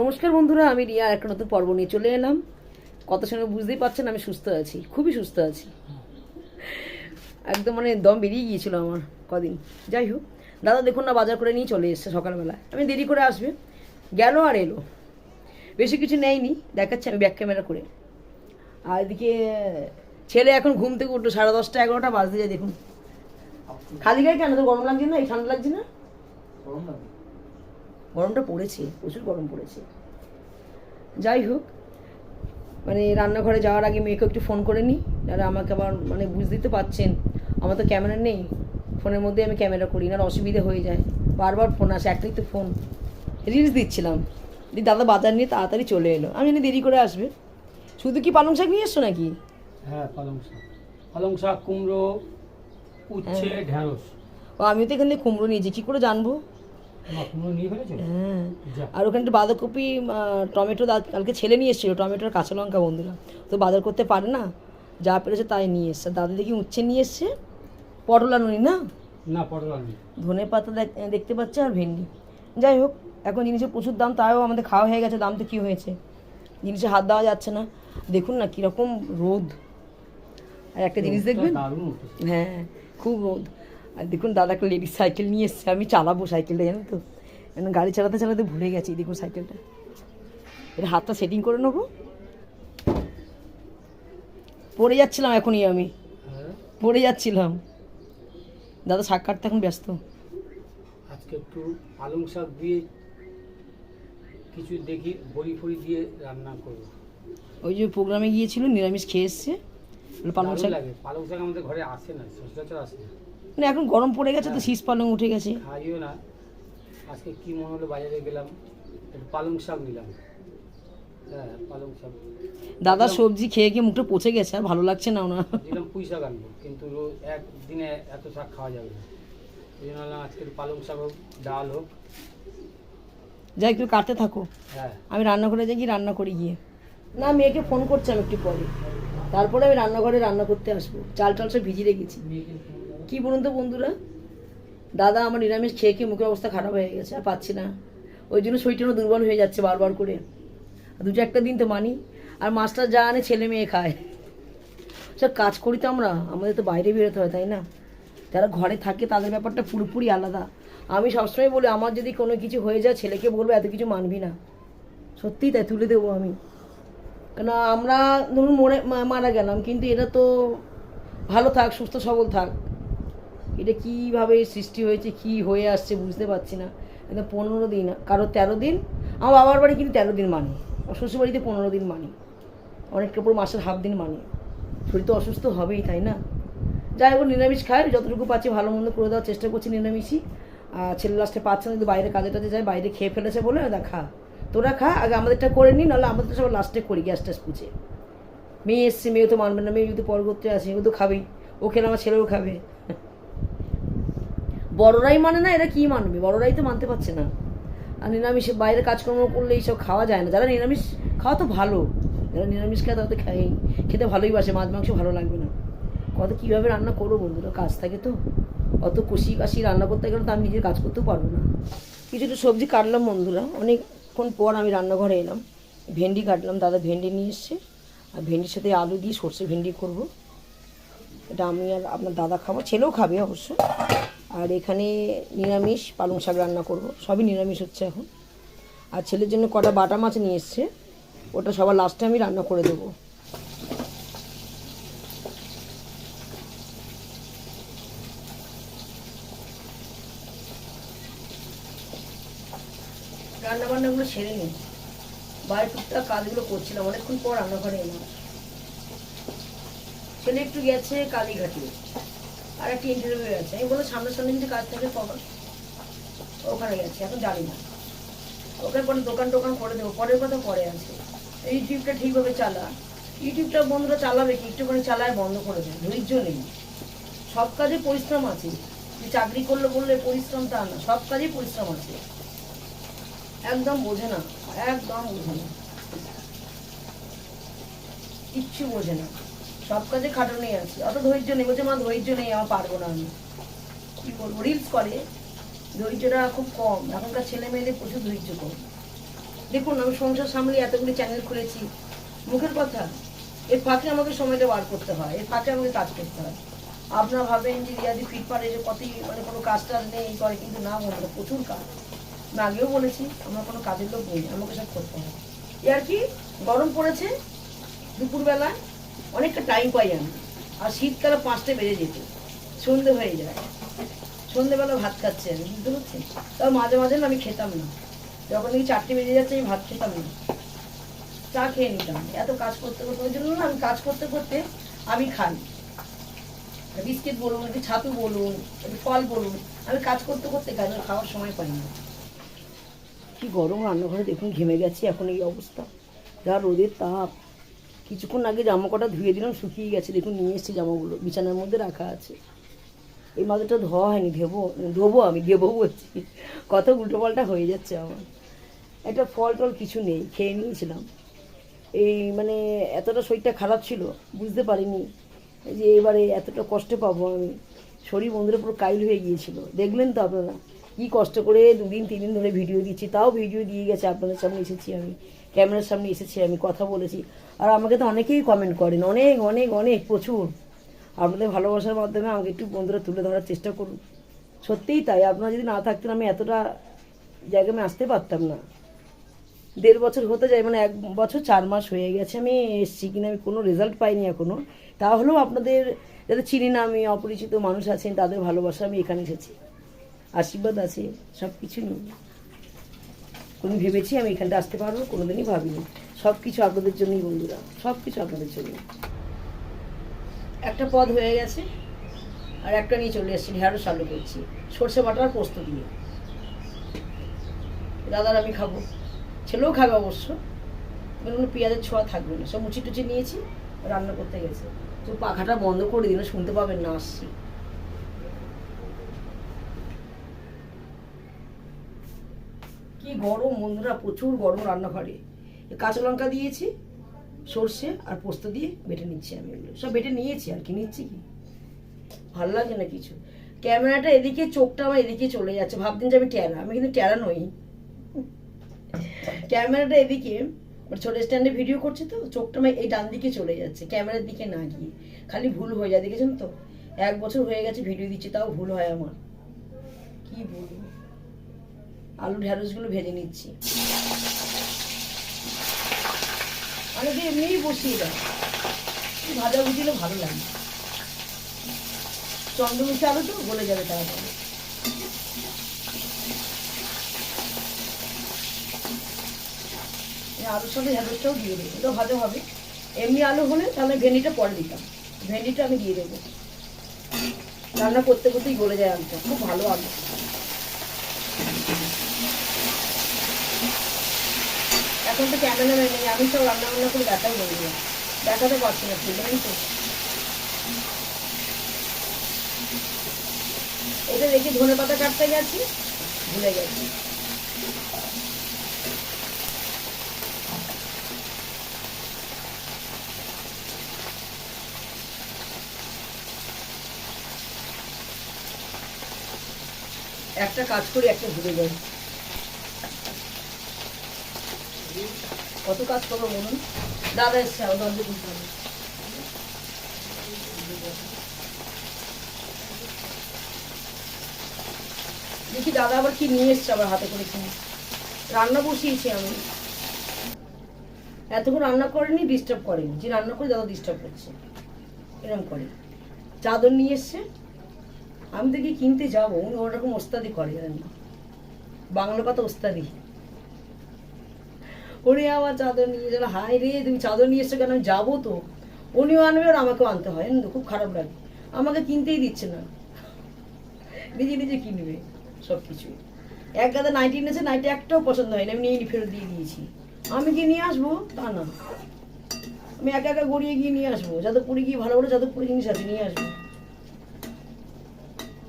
নমস্কার বন্ধুরা, আমি রিয়া একটা নতুন পর্ব নিয়ে চলে এলাম। কত সময় বুঝতেই পারছেন আমি সুস্থ আছি, খুবই সুস্থ আছি। একদম মানে দম বেরিয়ে গিয়েছিল আমার কদিন। যাই হোক, দাদা দেখুন না, বাজার করে নিয়ে চলে এসছে সকালবেলা আমি দেরি করে আসবে, গেল আর এলো। বেশি কিছু নেয়নি, দেখাচ্ছে আমি ব্যাক ক্যামেরা করে। আর এদিকে, ছেলে এখন ঘুম থেকে উঠল, সাড়ে দশটা, এগারোটা, বাজতে যায়, দেখুন। খালি গায়ে কেন? তো গরম লাগছে না? এই ঠান্ডা লাগছে না? গরমটা পড়েছে প্রচুর গরম পড়েছে। যাই হোক মানে রান্নাঘরে যাওয়ার আগে মেয়েকে একটু ফোন করে নিই আর আমাকে আবার মানে বুঝতেই তো পাচ্ছেন আমার তো ক্যামেরা নেই ফোনের মধ্যে আমি ক্যামেরা করি না অসুবিধা হয়ে যায়। বারবার ফোন আসে একটাই তো ফোন রিলস দিচ্ছিলাম। দি দাদা বাজার নিয়ে তাড়াতাড়ি চলে এলো। আমি জানি দেরি করে আসবে। শুধু কি পালং শাক নিয়ে এসছো নাকি? হ্যাঁ পালং শাক। পালং শাক কুমড়ো উচ্ছে ঢ্যাঁড়স। ও আমি তো এখানে কুমড়ো নিয়েছি। কী করে জানব? হ্যাঁ। আর ওখানে একটু বাঁধাকপি টমেটো কালকে ছেলে নিয়ে এসেছিল টমেটোর কাঁচা লঙ্কা বন্ধুরা। তো বাজার করতে পারে না যা পেরেছে তাই নিয়ে এসছে। দাদা দেখি উচ্ছে নিয়ে এসছে পটল আনুনি না? না পটল ধনে পাতা দেখ- দেখতে পাচ্ছে আর ভেন্ডি। যাই হোক এখন জিনিসের প্রচুর দাম তাও আমাদের খাওয়া হয়ে গেছে দাম তো কী হয়েছে? জিনিসে হাত দেওয়া যাচ্ছে না। দেখুন না কীরকম রোদ। আর একটা জিনিস দেখবেন? হ্যাঁ খুব রোদ। আর দেখুন দাদা একটা লেডিস সাইকেল নিয়ে এসছে আমি চালাবো সাইকেলটা জানেন তো? এখন গাড়ি চালাতে চালাতে ভুলে গেছি দেখুন সাইকেলটা এর হাতটা সেটিং করে নেব। পড়ে যাচ্ছিলাম এখনই আমি। পড়ে যাচ্ছিলাম। দাদা শাক কাটতে এখন ব্যস্ত। আজকে একটু পালং শাক দিয়ে কিছু দেখি বড়ি ফড়ি দিয়ে রান্না করব। ওই যে প্রোগ্রামে গিয়েছিল নিরামিষ খেয়ে এসছে। পালং শাক পালং শাক আমাদের ঘরে আসে না সচরাচর আসে না। মানে এখন গরম পড়ে গেছে তো শীষ পালং উঠে গেছে। খাইও না। আজকে কি মনে হলো বাজারে গেলাম? একটু পালং শাক নিলাম। হ্যাঁ পালং শাক। দাদা সবজি খেয়ে গিয়ে মুখটা পচে গেছে আর ভালো লাগছে না ওনার। দিলাম পুঁই শাক আনব কিন্তু একদিনে এত শাক খাওয়া যাবে না। এই জন্য আজকে পালং শাক হোক ডাল হোক। যাই একটু কাটতে থাকো। হ্যাঁ। আমি রান্না করে যাই কি রান্না করি গিয়ে। না মেয়েকে ফোন করছি আমি একটু পরে। তারপরে আমি রান্নাঘরে রান্না করতে আসব। চাল টাল সব ভিজিয়ে রেখেছি। কি বলুন তো বন্ধুরা? দাদা, আমার নিরামিষ খেয়ে খেয়ে মুখের অবস্থা খারাপ হয়ে গেছে? আর পাচ্ছি না। ওই জন্য শরীরটাও দুর্বল হয়ে যাচ্ছে বারবার করে। দু চারটা দিন তো মানি। আর মাছটা যা আনে ছেলে মেয়ে খায়। সব কাজ করি তো আমরা। আমাদের তো বাইরে বেরোতে হয়, তাই না? যারা ঘরে থাকে তাদের ব্যাপারটা পুরোপুরি আলাদা। আমি সবসময় বলি, আমার যদি কোনো কিছু হয়ে যায়, ছেলেকে বলব, এত কিছু মানবি না। সত্যিই তাই, তুলে দেবো আমি। কেন আমরা ধরুন মরে মারা গেলাম, কিন্তু এটা তো ভালো থাক, সুস্থ, সবল থাক। এটা কীভাবে সৃষ্টি হয়েছে, কি হয়ে আসছে বুঝতে পারছি না। একদম পনেরো দিন, কারও তেরো দিন, আমার বাবার বাড়ি কিন্তু তেরো দিন মানি। আমার শ্বশুর বাড়িতে পনেরো দিন মানি। অনেকটা পুরো মাসের হাফ দিন মানি। শরীর তো অসুস্থ হবেই, তাই না? যাই হোক, নিরামিষ খায় যতটুকু পাচ্ছি, ভালো মন্দ করে দেওয়ার চেষ্টা করছি নিরামিষই। আর ছেলে লাস্টে পাচ্ছে না বাইরে কাজে টাজে যায়, বাইরে খেয়ে ফেলেছে বলে দা খা তোরা খা, আগে আমাদেরটা করে নি, নাহলে আমাদেরটা সব লাস্টে করি, গ্যাস ট্যাস পুছে মেয়ে এসছে মেয়ে তো মানবে না, মেয়ে যদি পর করতে আসে, ও তো খাবেই। ও খেলে আমার ছেলেও খাবে। বড়রাই মানে না, এরা কি মানবে? বড়রাই তো মানতে পারছে না। আর নিরামিষ, বাইরে কাজকর্ম করলে এইসব খাওয়া যায় না। যারা নিরামিষ, খাওয়া তো ভালো। যারা নিরামিষ খায় তাদের খাই খেতে ভালোই বাসে, মাছ, মাংস ভালো লাগবে না। কত কীভাবে রান্না করব বন্ধুরা? কাজ থাকে তো। অত কষি কাশি রান্না করতে গেলে তো আমি নিজের কাজ করতেও পারব না। কিছু কিছুটা সবজি কাটলাম বন্ধুরা। অনেকক্ষণ পর আমি রান্নাঘরে এলাম। ভেন্ডি কাটলাম। দাদা ভেন্ডি নিয়ে এসছে। আর ভেন্ডির সাথে আলু দিয়ে সর্ষে ভেন্ডি করব। এটা আমি আর আপনার দাদা খাব। ছেলেও খাবে অবশ্য। আর এখানে নিরামিষ, পালং শাক রান্না করব। সবই নিরামিষ হচ্ছে এখন। আর ছেলের জন্য কটা বাটা মাছ নিয়ে এসছে, ওটা সবার লাস্টে আমি রান্না করে দেবো। রান্না বান্নাগুলো সেরে নিই। বাইরে টুকটাক কাজগুলো করছিলাম, অনেকক্ষণ পর রান্নাঘরে এলাম। ছেলে একটু গেছে কালীঘাটে। আর একটা ইন্টারভিউ আছে আমি বলে সামনে সামনে যদি কাজ থাকে কখন ওখানে গেছে, এখন জানি না। ওখানে পরে দোকান টোকান করে দেবো, পরের কথা পরে আছে। ইউটিউবটা ঠিকভাবে চালা। ইউটিউবটা বন্ধুরা চালাবে কি? একটুখানি চালায় বন্ধ করে দেয়, ধৈর্য নেই। সব কাজে পরিশ্রম আছে। যে চাকরি করলে বললে পরিশ্রম তা না, সব কাজেই পরিশ্রম আছে। একদম বোঝে না, একদম বোঝে না। কিচ্ছু বোঝে না। সব কাজে খাটুনি আছে। অত ধৈর্য নেই, বলছে, মা, ধৈর্য নেই আমার পারব না আমি। কি করব? রিলস করে। ধৈর্যটা খুব কম। এখনকার ছেলে মেয়েদের প্রচুর ধৈর্য কম। দেখুন, আমি সংসার সামলে, এতগুলি চ্যানেল খুলেছি। মুখের কথা, এর ফাঁকে আমাকে সময়টা বার করতে হয়। এর ফাঁকে আমাকে কাজ করতে হয়। আপনারা ভাবেন যে রিয়াদি ফিটফাট এসে কতই মানে কোনো কাজ টাজ নেই করে, কিন্তু না, বন্ধুরা, প্রচুর কাজ। আমি আগেও বলেছি, আমার কোনো কাজের লোক নেই, আমাকে সব করতে হয়। এ আর কি? গরম পড়েছে দুপুরবেলা অনেকটা টাইম পাই আমি। আর শীতকালে পাঁচটা বেজে যেত। সন্ধে হয়ে যায়। সন্ধেবেলা ভাত খাচ্ছি আমি, বুঝতে পারছি তাও মাঝে মাঝে না আমি খেতাম না। যখন দেখি চারটে বেজে যাচ্ছে, আমি ভাত খেতাম না। চা খেয়ে নিতাম। এত কাজ করতে করতে, ওই জন্য না আমি কাজ করতে করতে আমি খাই। বিস্কিট বলুন, একটু ছাতু বলুন, একটু ফল বলুন, আমি কাজ করতে করতে কাজ খাওয়ার সময় পাই না। কি গরম রান্নাঘরে দেখুন ঘেমে গেছি, এখন এই অবস্থা। যা রোদের তাপ কিছুক্ষণ আগে জামা কটা ধুয়ে দিলাম, শুকিয়ে গেছে। দেখুন, নিয়ে এসেছি জামাগুলো, বিছানার মধ্যে রাখা আছে। এই মাথাটা ধোয়া হয়নি, ধেবো, ধোবো আমি দেবো বলছি। কত উল্টোপাল্টা হয়ে যাচ্ছে আমার। একটা ফল টল কিছু নেই, খেয়ে নিয়েছিলাম। এই মানে এতটা শরীরটা খারাপ ছিল, বুঝতে পারিনি যে এবারে এতটা কষ্ট পাবো আমি। শরীর বন্ধুরা পুরো কাইল হয়ে গিয়েছিল। দেখলেন তো আপনারা? কি কষ্ট করে দুদিন তিন দিন ধরে ভিডিও দিচ্ছি, তাও ভিডিও দিয়ে গেছে আপনাদের সামনে এসেছি আমি ক্যামেরার সামনে এসেছি আমি, কথা বলেছি। আর আমাকে তো অনেকেই কমেন্ট করেন, অনেক অনেক অনেক, প্রচুর। আপনাদের ভালোবাসার মাধ্যমে আমাকে একটু বন্ধুরা তুলে ধরার চেষ্টা করুন। সত্যিই তাই, আপনারা যদি না থাকতেন আমি এতটা জায়গায় আমি আসতে পারতাম না। দেড় বছর হতে যায় মানে এক বছর চার মাস হয়ে গেছে, আমি এসছি কিনা আমি কোনো রেজাল্ট পাইনি এখনও তাহলেও আপনাদের যাদের চিনি না আমি, অপরিচিত মানুষ আছেন, তাদের ভালোবাসা আমি এখানে এসেছি। আশীর্বাদ আছে সব কিছু নিয়ে কোনো ভেবেছি আমি এখানটা আসতে পারব, কোনোদিনই ভাবিনি। সব কিছু আপনাদের জন্যই বন্ধুরা সব কিছু আপনাদের জন্য একটা পদ হয়ে গেছে, আর একটা নিয়ে চলে এসেছি, ঢেঁড়স আলু করছি। সর্ষে বাটার পোস্ত দিয়ে। দাদার আমি খাব। ছেলেও খাবে অবশ্য। কোনো পেঁয়াজের ছোঁয়া থাকবে না। সব মুচি টুচি নিয়েছি, রান্না করতে গেছে। তো পাখাটা বন্ধ করে দিলে শুনতে পাবেন না, আসছি কি গরম বন্ধুরা, প্রচুর গরম রান্নাঘরে। কাঁচা লঙ্কা দিয়েছি, সর্ষে আর পোস্ত দিয়ে বেটে নিচ্ছি আমি এগুলো। সব বেটে নিয়েছি আর কি, নিচ্ছি কি? ভালো লাগে না কিছু। ক্যামেরাটা এদিকে, চোখটা আমার এদিকে চলে যাচ্ছে। ভাবতেন যে আমি ট্যারা, আমি কিন্তু ট্যারা নই। ক্যামেরাটা এদিকে ছোট স্ট্যান্ডে ভিডিও করছে তো, চোখটা আমার এই ডান দিকে চলে যাচ্ছে, ক্যামেরার দিকে না গিয়ে। খালি ভুল হয়ে যায়, দেখেছেন তো? এক বছর হয়ে গেছে ভিডিও দিচ্ছি, তাও ভুল হয় আমার। কি বলব? আলু ঢ্যাঁড়সগুলো ভেজে নিচ্ছি। অনেকে এমনিই বসিয়ে দেয়। ভাজা ভুজিলে ভালো লাগে। চন্দ্রমুখী আলু তো গলে যাবে তাড়াতাড়ি। আলুর সঙ্গে ঢ্যাঁড়সটাও দিয়ে দেবো। ওটা ভালো হবে। এমনি আলু হলে তাহলে ভেন্ডিটা পরে দিতাম। ভেন্ডিটা আমি দিয়ে দেবো। রান্না করতে করতেই গলে যায় আলুটা। খুব ভালো আলু। এখন তো ক্যামেরাম্যান নেই আমি সব রান্না বান্না করে দেখাই বলব। দেখাতে পারছি না, ঠিক জানেন তো এটা দেখি ধনে পাতা কাটতে গেছি, ভুলে গেছি। একটা কাজ করি, একটা ভুলে যাই। কত কাজ করব বলুন? দাদা এসছে আমার দরজা হবে। দেখি দাদা আবার কি নিয়ে এসছে আবার হাতে করে কিনে। রান্না বসিয়েছি আমি। এতক্ষণ রান্না করেনি ডিস্টার্ব করেনি। যে রান্না করে দাদা ডিস্টার্ব করছে। এরকম করে। চাদর নিয়ে এসছে। আমি দেখি কিনতে যাব। উনি ওরকম ওস্তাদি করে বাংলা কথা ওস্তাদি। উনি আমার চাদর নিয়ে গেল হাই রে, তুমি চাদর নিয়ে এসছো কেন? আমি যাব তো। উনিও আনবে আর আমাকেও আনতে হয়। না খুব খারাপ লাগে। আমাকে কিনতেই দিচ্ছে না। নিজে নিজে কিনবে সব কিছু এক গাদা নাইটি এনেছে, নাইটি একটাও পছন্দ হয়নি। আমি নিয়ে ফেরত দিয়ে দিয়েছি। আমি কি নিয়ে আসব? তা না। আমি একা একা গড়িয়ে গিয়ে নিয়ে আসব। যাদবপুরে গিয়ে ভালো ভালো যাদবপুরে জিনিস আছে, নিয়ে আসব।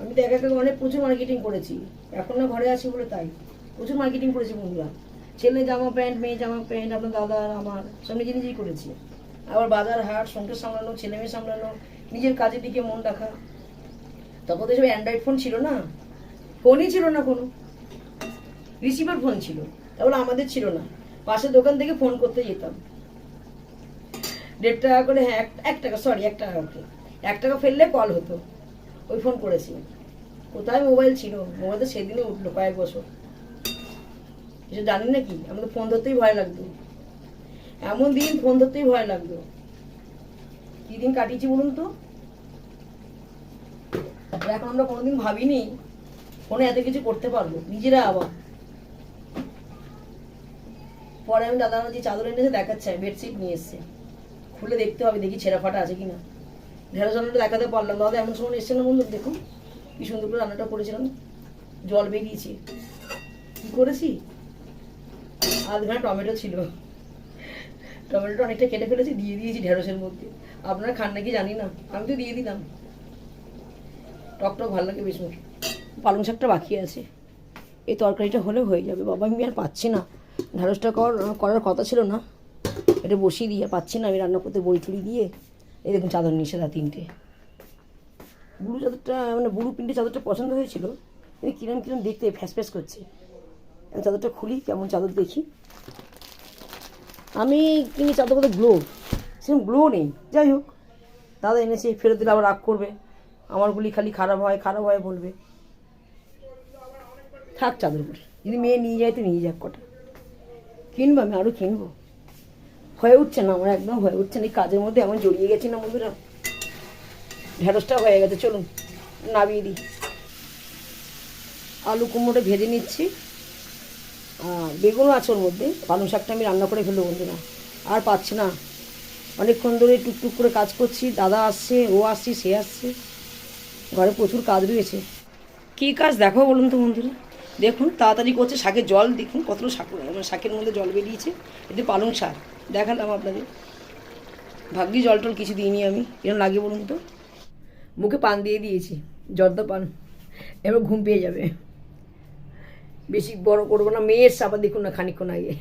আমি তো একা একা অনেক প্রচুর মার্কেটিং করেছি। এখন না ঘরে আছি বলে তাই। প্রচুর মার্কেটিং করেছি বন্ধুরা। ছেলে জামা প্যান্ট, মেয়ে জামা প্যান্ট, আপনার দাদা আর আমার সব নিজে নিজেই করেছি। আবার বাজার হাট সংসার সামলানো, ছেলে মেয়ে সামলানো, নিজের কাজের দিকে মন রাখা। তখন তো সব অ্যান্ড্রয়েড ফোন ছিল না? ফোনই ছিল না কোনো। রিসিভার ফোন ছিল। তাহলে আমাদের ছিল না। পাশের দোকান থেকে ফোন করতে যেতাম। দেড় টাকা করে হ্যাঁ এক- টাকা সরি এক টাকা করে এক টাকা ফেললে কল হতো। ওই ফোন করেছি কোথায় মোবাইল ছিল? মোবাইল তো সেদিনে উঠল, কয়েক বছর। এসব জানি না কি আমাদের ফোন ধরতেই ভয় লাগতো। এমন দিন ফোন ধরতেই ভয় লাগতো। কি দিন কাটিয়েছি বলুন তো? এখন আমরা কোনোদিন ভাবিনি ফোনে এত কিছু করতে পারব। নিজেরা আবার। পরে আমি দাদা যে চাদর এনেছে দেখাচ্ছে বেডশিট নিয়ে এসছে। খুলে দেখতে হবে, দেখি ছেঁড়া ফাটা আছে কিনা। ঢেঁড়স রান্নাটা দেখাতে পারলাম দাদা, এমন সময় এসছে না বন্ধু দেখুন। কি সুন্দর করে রান্নাটা করেছিলাম। জল বেরিয়েছে। কি করেছি? আধখানা টমেটো ছিল। টমেটোটা অনেকটা কেটে ফেলেছি, দিয়ে দিয়েছি ঢেঁড়সের মধ্যে। আপনারা খান নাকি জানি না, আমি তো দিয়ে দিলাম। টক টক ভালো লাগে বেশ মুখে পালং শাকটা বাকি আছে। এই তরকারিটা হলে হয়ে যাবে। বাবা, আমি আর পাচ্ছি না। ঢ্যাঁড়সটা কর করার কথা ছিল না। এটা বসিয়ে দিয়ে পাচ্ছি না। আমি রান্না করতে বই টুড়ি দিয়ে। এই দেখুন চাদর নিয়ে এসে তিনটে। বুড়ো চাদরটা মানে বুড়ো পিন্ডে চাদরটা পছন্দ হয়েছিল। কিন্তু কিরম কিরম দেখতে, ফ্যাস ফ্যাস করছে। চাদরটা খুলি, কেমন চাদর দেখি। আমি কিনি চাদর কথা গ্লো সেরকম গ্লো নেই। যাই হোক, দাদা এনেছে, ফেরত দিলে আবার রাগ করবে। আমারগুলি খালি খারাপ হয় খারাপ হয় বলবে। থাক চাদরগুলি যদি মেয়ে নিয়ে যায় তো নিয়ে যাক কটা। কিনবো আমি আরও কিনবো। হয়ে উঠছে না আমার একদম, হয়ে উঠছে না। এই কাজের মধ্যে এমন জড়িয়ে গেছি না বন্ধুরা। ঢেঁড়সটা হয়ে গেছে, চলুন। নামিয়ে দিই। আলু কুমড়োটা ভেজে নিচ্ছি। বেগুনও আছে ওর মধ্যে। পালং শাকটা আমি রান্না করে ফেলব বন্ধুরা। আর পাচ্ছি না। অনেকক্ষণ ধরে টুকটুক করে কাজ করছি। দাদা আসছে, ও আসছে, সে আসছে। ঘরে প্রচুর কাজ রয়েছে। কী কাজ দেখো বলুন তো বন্ধুরা। দেখুন, তাড়াতাড়ি করছে শাকের জল। দেখুন কতটা শাক মানে শাকের মধ্যে জল বেরিয়েছে। এতে পালং শাক, দেখালাম আপনাদের। ভাগ্যি জল টল কিছু দিইনি আমি। এরকম লাগে বলুন তো? মুখে পান দিয়ে দিয়েছি। জর্দা পান। এবার ঘুম পেয়ে যাবে। বেশি বড় করব না, মেয়ের আবার দেখুন না খানিক্ষণ আগে।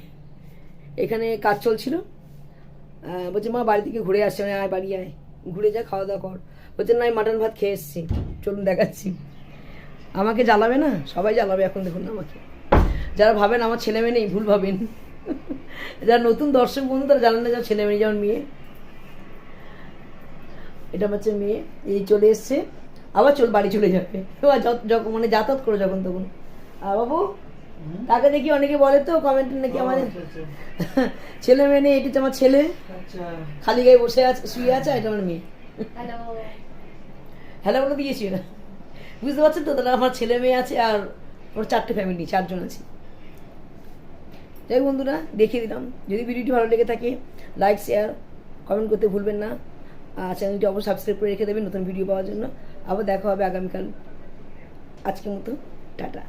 এখানে কাজ চলছিল। বলছে, মা, বাড়ি থেকে ঘুরে আসছে আয়, বাড়ি আয়। ঘুরে যা, খাওয়া দাওয়া কর। বলছে, না আমি মাটন ভাত খেয়ে এসছি। চলুন, দেখাচ্ছি। আমাকে জ্বালাবে না? সবাই জ্বালাবে এখন, দেখুন না আমাকে। যারা ভাবেন আমার ছেলে মেয়ে নেই, ভুল ভাবেন। যারা নতুন দর্শক বন্ধু, তারা জানেন না যার ছেলে মেয়ে যেমন মেয়ে। এটা হচ্ছে মেয়ে। এই চলে এসছে। আবার চল, বাড়ি চলে যাবে। যখন মানে যাতায়াত করে যখন তখন। আর বাবু। তাকে দেখি অনেকে বলে তো কমেন্ট নাকি আমাদের ছেলে মেয়ে নেই এটা আমার ছেলে। আচ্ছা। খালি গায়ে বসে আছে শুয়ে আছে আর এটা আমার মেয়ে। হ্যালো হ্যালো বলে দিয়েছি ওরা বুঝতে পারছেন তো? তাহলে আমার ছেলে মেয়ে আছে আর ওর চারটে ফ্যামিলি চারজন আছে। যাই হোক বন্ধুরা দেখিয়ে দিলাম। যদি ভিডিওটি ভালো লেগে থাকে লাইক শেয়ার কমেন্ট করতে ভুলবেন না। আর চ্যানেলটি অবশ্যই সাবস্ক্রাইব করে রেখে দেবেন নতুন ভিডিও পাওয়ার জন্য। আবার দেখা হবে আগামীকাল। আজকের মতো টাটা।